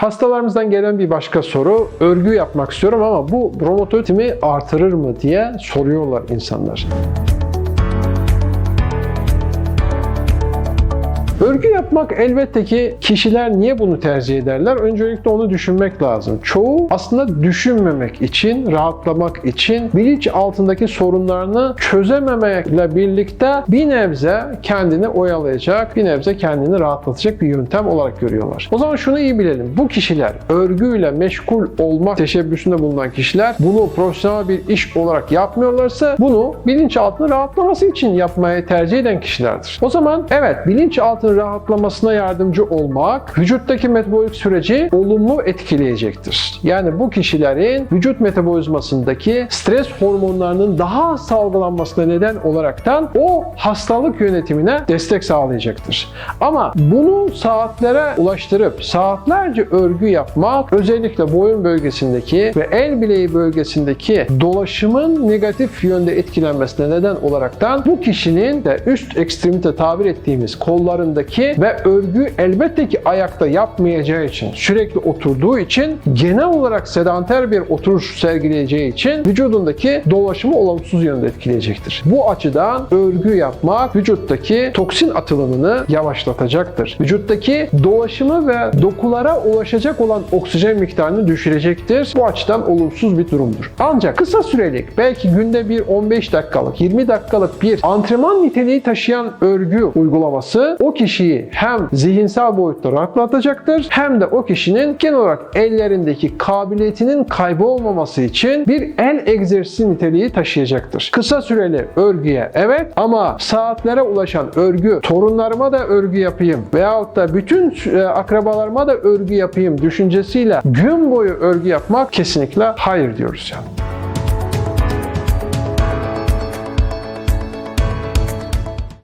Hastalarımızdan gelen bir başka soru, örgü yapmak istiyorum ama bu romatoidimi artırır mı diye soruyorlar insanlar. Örgü yapmak elbette ki kişiler niye bunu tercih ederler? Öncelikle onu düşünmek lazım. Çoğu aslında düşünmemek için, rahatlamak için bilinç altındaki sorunlarını çözememekle birlikte bir nebze kendini oyalayacak, bir nebze kendini rahatlatacak bir yöntem olarak görüyorlar. O zaman şunu iyi bilelim. Bu kişiler örgüyle meşgul olmak teşebbüsünde bulunan kişiler bunu profesyonel bir iş olarak yapmıyorlarsa bunu bilinçaltının rahatlaması için yapmaya tercih eden kişilerdir. O zaman evet bilinçaltının rahatlamasına yardımcı olmak vücuttaki metabolik süreci olumlu etkileyecektir. Yani bu kişilerin vücut metabolizmasındaki stres hormonlarının daha az salgılanmasına neden olaraktan o hastalık yönetimine destek sağlayacaktır. Ama bunu saatlere ulaştırıp saatlerce örgü yapmak özellikle boyun bölgesindeki ve el bileği bölgesindeki dolaşımın negatif yönde etkilenmesine neden olaraktan bu kişinin de üst ekstremite tabir ettiğimiz kollarındaki ve örgü elbette ki ayakta yapmayacağı için sürekli oturduğu için genel olarak sedanter bir oturuş sergileyeceği için vücudundaki dolaşımı olumsuz yönde etkileyecektir. Bu açıdan örgü yapmak vücuttaki toksin atılımını yavaşlatacaktır. Vücuttaki dolaşımı ve dokulara ulaşacak olan oksijen miktarını düşürecektir. Bu açıdan olumsuz bir durumdur. Ancak kısa sürelik belki günde bir 15 dakikalık 20 dakikalık bir antrenman niteliği taşıyan örgü uygulaması o kişiyi hem zihinsel boyutta rahatlatacaktır hem de o kişinin genel olarak ellerindeki kabiliyetinin kaybolmaması için bir el egzersizi niteliği taşıyacaktır. Kısa süreli örgüye evet ama saatlere ulaşan örgü, torunlarıma da örgü yapayım veyahut da bütün e, akrabalarıma da örgü yapayım düşüncesiyle gün boyu örgü yapmak kesinlikle hayır diyoruz yani.